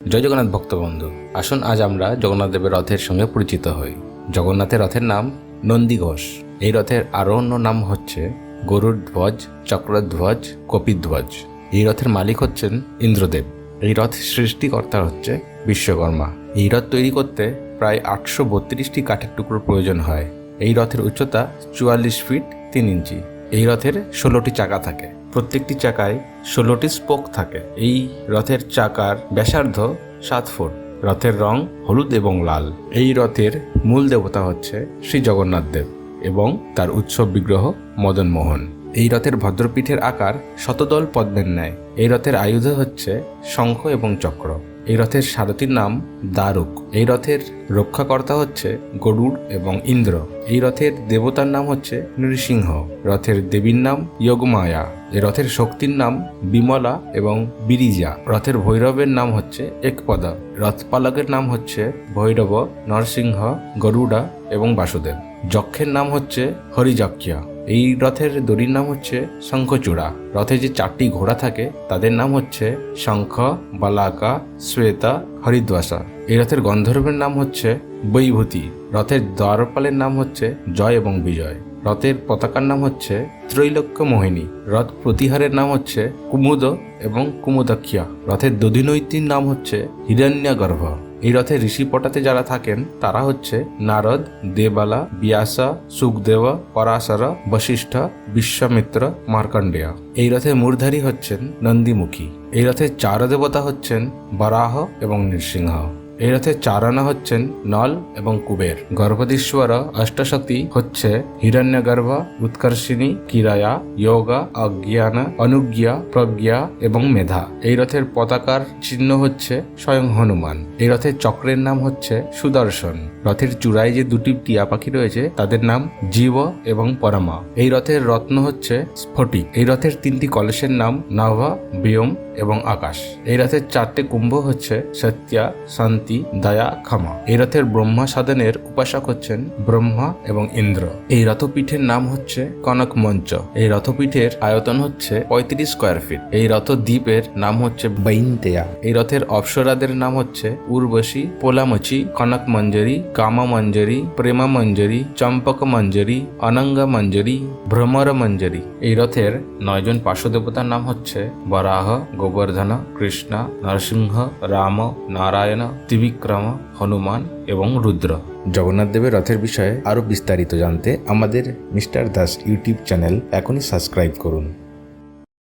জয় জগন্নাথ ভক্তবন্ধু আসুন আজ আমরা জগন্নাথ দেবের রথের সঙ্গে পরিচিত হই। জগন্নাথের রথের নাম নন্দী ঘোষ। এই রথের আরও অন্য নাম হচ্ছে গরুর ধ্বজ চক্রধ্বজ, কপিধ্বজ। এই রথের মালিক হচ্ছেন ইন্দ্রদেব। এই রথ সৃষ্টিকর্তা হচ্ছে বিশ্বকর্মা। এই রথ তৈরি করতে প্রায় আটশো বত্রিশটি কাঠের টুকরো প্রয়োজন হয়। এই রথের উচ্চতা চুয়াল্লিশ ফিট তিন ইঞ্চি। এই রথের ষোলোটি চাকা থাকে। প্রত্যেকটি চাকায় ষোলোটি স্পোক থাকে। এই রথের চাকার ব্যাসার্ধ সাত ফুট। রথের রং হলুদ এবং লাল। এই রথের মূল দেবতা হচ্ছে শ্রী জগন্নাথ দেব এবং তার উৎসব বিগ্রহ মদন মোহন। এই রথের ভদ্রপীঠের আকার শতদল পদ্মের ন্যায়। এই রথের আয়ুধ হচ্ছে শঙ্খ এবং চক্র। এই রথের সারথীর নাম দারুক এই রথের রক্ষাকর্তা হচ্ছে গরুড় এবং ইন্দ্র। এই রথের দেবতার নাম হচ্ছে নৃসিংহ। রথের দেবীর নাম যোগমায়া। এই রথের শক্তির নাম বিমলা এবং বিরিজা। রথের ভৈরবের নাম হচ্ছে একপদা। রথপালকের নাম হচ্ছে ভৈরব, নরসিংহ, গরুড়া এবং বাসুদেব। যক্ষের নাম হচ্ছে হরিযক্ষিয়া। এই রথের দড়ির নাম হচ্ছে শঙ্খচূড়া। রথে যে চারটি ঘোড়া থাকে, তাদের নাম হচ্ছে শঙ্খ, বালাকা, শ্বেতা, হরিদ্বাসা। এই রথের গন্ধর্বের নাম হচ্ছে বৈভূতি। রথের দ্বারপালের নাম হচ্ছে জয় এবং বিজয়। রথের পতাকার নাম হচ্ছে ত্রৈলোক্য মোহিনী। রথ প্রতিহারের নাম হচ্ছে কুমুদ এবং কুমুদাক্ষিয়া। রথের দধিনৈতির নাম হচ্ছে হিরণ্যগর্ভ। এই রথে ঋষি পটাতে যারা থাকেন, তারা হচ্ছে নারদ, দেবালা, বিয়াসা, সুখদেবা, পরাশর, বশিষ্ঠ, বিশ্বামিত্র, মার্কণ্ডেয়। এই রথে মূর্ধারী হচ্ছেন নন্দীমুখী। এই রথের চার দেবতা হচ্ছেন বরাহ এবং নৃসিংহ। এই রথের চারানা হচ্ছেন নল এবং কুবের। গর্ভদীশ্বর অষ্টশতী হচ্ছে হিরণ্যগর্ভ, উৎকর্ষিণী, কিরায়া, যোগা, অজ্ঞান, অনুজ্ঞা, প্রজ্ঞা এবং মেধা। এই রথের পতাকার চিহ্ন হচ্ছে স্বয়ং হনুমান। এই রথের চক্রের নাম হচ্ছে সুদর্শন। রথের চূড়ায় যে দুটি টিয়া পাখি রয়েছে, তাদের নাম জীব এবং পরমা। এই রথের রত্ন হচ্ছে স্ফটিক। এই রথের তিনটি কলসের নাম নাভা, বিয়ম এবং আকাশ। এই রথের চারটে কুম্ভ হচ্ছে সত্যা শান্তি দয়া ক্ষমা। এই রথের ব্রহ্মা সাধনের উপাসক হচ্ছেন ব্রহ্মা এবং ইন্দ্র। এই রথপীঠের নাম হচ্ছে কনক মঞ্চ। এই রথপীঠের আয়তন হচ্ছে পঁয়ত্রিশ স্কোয়ার ফিট এই রথ দ্বীপের নাম হচ্ছে বৈনতেয়া এই রথের অপ্সরাদের নাম হচ্ছে উর্বশী, পোলামচি, কনক মঞ্জরি কামা মঞ্জরি, প্রেমা মঞ্জরি, চম্পক মঞ্জরি, অনঙ্গা মঞ্জরি, ভ্রমর মঞ্জরি। এই রথের নয়জন পার্শ্বদেবতার নাম হচ্ছে বরাহ, গোবর্ধন, কৃষ্ণ, নরসিংহ, রাম, নারায়ণ ত্রিবিক্রম, হনুমান এবং রুদ্র। জগন্নাথ দেবের রথের বিষয়ে আরও বিস্তারিত জানতে আমাদের মিস্টার দাস ইউটিউব চ্যানেল এখনই সাবস্ক্রাইব করুন।